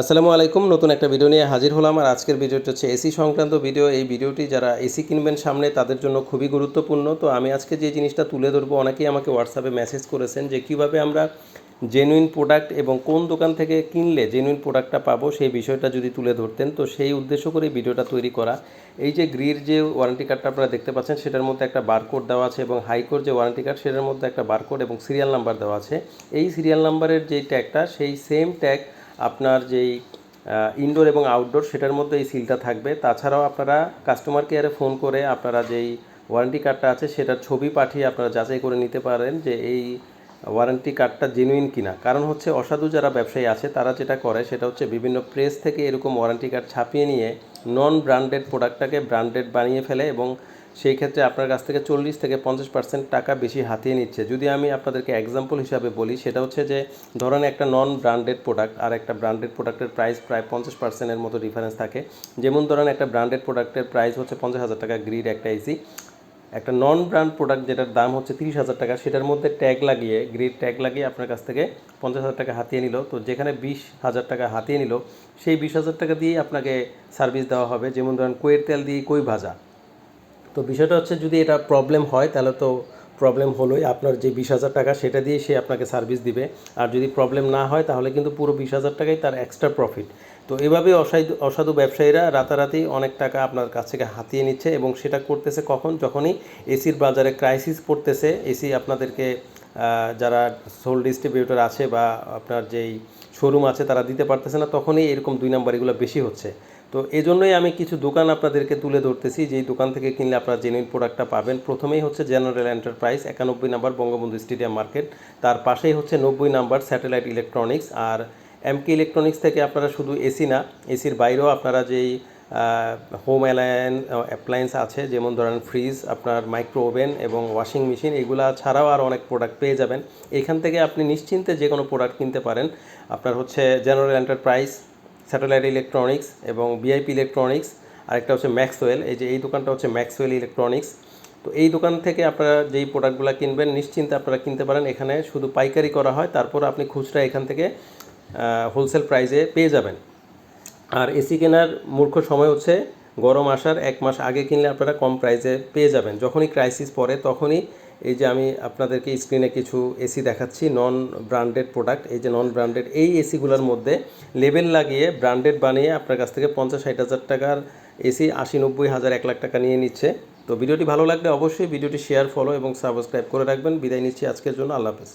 আসসালামু আলাইকুম, নতুন একটা ভিডিও নিয়ে হাজির হলাম আর আজকের ভিডিওটা হচ্ছে এসি সংক্রান্ত ভিডিও। এই ভিডিওটি যারা এসি কিনবেন সামনে, তাদের জন্য খুবই গুরুত্বপূর্ণ। তো আমি আজকে যে জিনিসটা তুলে ধরবো, অনেকেই আমাকে হোয়াটসঅ্যাপে মেসেজ করেছেন যে কীভাবে আমরা জেনুইন প্রোডাক্ট এবং কোন দোকান থেকে কিনলে জেনুইন প্রোডাক্টটা পাবো সেই বিষয়টা যদি তুলে ধরতেন। তো সেই উদ্দেশ্য করে ভিডিওটা তৈরি করা। এই যে গ্রির যে ওয়ারেন্টি কার্ডটা আপনারা দেখতে পাচ্ছেন, সেটার মধ্যে একটা বারকোড দেওয়া আছে এবং হাইকোর যে ওয়ারেন্টি কার্ড সেটার মধ্যে একটা বারকোড এবং সিরিয়াল নাম্বার দেওয়া আছে। এই সিরিয়াল নাম্বারের যে ট্যাগটা সেই সেম ট্যাগ আপনার যেই ইনডোর এবং আউটডোর সেটার মধ্যে এই সিলটা থাকবে। তাছাড়াও আপনারা কাস্টমার কেয়ারে ফোন করে আপনারা যেই ওয়ারেন্টি কার্ডটা আছে সেটার ছবি পাঠিয়ে আপনারা যাচাই করে নিতে পারেন যে এই ওয়ারেন্টি কার্ডটা জেনুইন কিনা। কারণ হচ্ছে অসাধু যারা ব্যবসায়ী আছে, তারা যেটা করে সেটা হচ্ছে বিভিন্ন প্রেস থেকে এরকম ওয়ারেন্টি কার্ড ছাপিয়ে নিয়ে নন ব্র্যান্ডেড প্রোডাক্টটাকে ব্র্যান্ডেড বানিয়ে ফেলে এবং সেই ক্ষেত্রে আপনার কাছ থেকে চল্লিশ থেকে পঞ্চাশ পার্সেন্ট টাকা বেশি হাতিয়ে নিচ্ছে। যদি আমি আপনাদেরকে এক্সাম্পল হিসাবে বলি, সেটা হচ্ছে যে, ধরেন একটা নন ব্র্যান্ডেড প্রোডাক্ট আর একটা ব্র্যান্ডেড প্রোডাক্টের প্রাইস প্রায় পঞ্চাশ পার্সেন্টের মতো ডিফারেন্স থাকে। যেমন ধরেন একটা ব্র্যান্ডেড প্রোডাক্টের প্রাইস হচ্ছে পঞ্চাশ হাজার টাকা গ্রিড একটা এসি একটা নন ব্র্যান্ড প্রোডাক্ট যেটার দাম হচ্ছে তিরিশ হাজার টাকা, সেটার মধ্যে ট্যাগ লাগিয়ে গ্রিড ট্যাগ লাগিয়ে আপনার কাছ থেকে পঞ্চাশ হাজার টাকা হাতিয়ে নিল। তো যেখানে বিশ হাজার টাকা হাতিয়ে নিল, সেই বিশ হাজার টাকা দিয়েই আপনাকে সার্ভিস দেওয়া হবে। যেমন ধরেন কোয়ের তেল দিয়ে কই ভাজা। তো বিষয়টা হচ্ছে যদি এটা প্রবলেম হয়, তাহলে তো প্রবলেম হলোই। আপনার যে বিশ হাজার টাকা, সেটা দিয়ে সে আপনাকে সার্ভিস দিবে। আর যদি প্রবলেম না হয়, তাহলে কিন্তু পুরো বিশ হাজার টাকাই তার এক্সট্রা প্রফিট তো এভাবে অসাধু অসাধু ব্যবসায়ীরা রাতারাতি অনেক টাকা আপনার কাছ থেকে হাতিয়ে নিচ্ছে এবং সেটা করতেছে কখন? যখনই এসির বাজারে ক্রাইসিস পড়তেছে, এসি আপনাদেরকে যারা সোল ডিস্ট্রিবিউটর আছে বা আপনার যেই শোরুম আছে, তারা দিতে পারতেছে না, তখনই এরকম দুই নাম্বার এগুলো বেশি হচ্ছে। তো এই জন্যই আমি কিছু দোকান আপনাদেরকে তুলে ধরতেছি, যেই দোকান থেকে কিনলে আপনারা জেনুইন প্রোডাক্টটা পাবেন। প্রথমেই হচ্ছে জেনারেল এন্টারপ্রাইজ একানব্বই নাম্বার বঙ্গবন্ধু স্টেডিয়াম মার্কেট তার পাশেই হচ্ছে নব্বই নাম্বার স্যাটেলাইট ইলেকট্রনিক্স আর এমকে ইলেকট্রনিক্স থেকে আপনারা শুধু এসি না এসির বাইরেও আপনারা যেই হোম অ্যালায়েন অ্যাপ্লায়েন্স আছে, যেমন ধরেন ফ্রিজ আপনার মাইক্রো ওভেন এবং ওয়াশিং মেশিন এগুলা ছাড়াও আর অনেক প্রোডাক্ট পেয়ে যাবেন। এখান থেকে আপনি নিশ্চিন্তে যে কোনো প্রোডাক্ট কিনতে পারেন। আপনার হচ্ছে জেনারেল এন্টারপ্রাইজ স্যাটেলাইট ইলেকট্রনিক্স এবং বিআইপি ইলেকট্রনিক্স আরেকটা হচ্ছে ম্যাক্সওয়েল এই যে এই দোকানটা হচ্ছে ম্যাক্সওয়েল ইলেকট্রনিক্স তো এই দোকান থেকে আপনারা যেই প্রোডাক্টগুলো কিনবেন, নিশ্চিন্তে আপনারা কিনতে পারেন। এখানে শুধু পাইকারি করা হয়, তারপর আপনি খুচরা এখান থেকে হোলসেল প্রাইসে পেয়ে যাবেন। আর এসি কেনার মূর্খ সময় হচ্ছে গরম আসার এক মাস আগে কিনলে আপনারা কম প্রাইসে পেয়ে যাবেন। যখনই ক্রাইসিস পড়ে তখনই এই যে আমি আপনাদেরকে স্ক্রিনে কিছু এসি দেখাচ্ছি নন ব্র্যান্ডেড প্রোডাক্ট এই যে নন ব্র্যান্ডেড এই এসিগুলোর মধ্যে লেবেল লাগিয়ে ব্র্যান্ডেড বানিয়ে আপনার কাছ থেকে পঞ্চাশ ষাট হাজার টাকার এসি আশি নব্বই হাজার এক লাখ টাকা নিয়ে নিচ্ছে। তো ভিডিওটি ভালো লাগলে অবশ্যই ভিডিওটি শেয়ার ফলো এবং সাবস্ক্রাইব করে রাখবেন। বিদায় নিচ্ছি আজকের জন্য। আল্লাহ হাফেজ।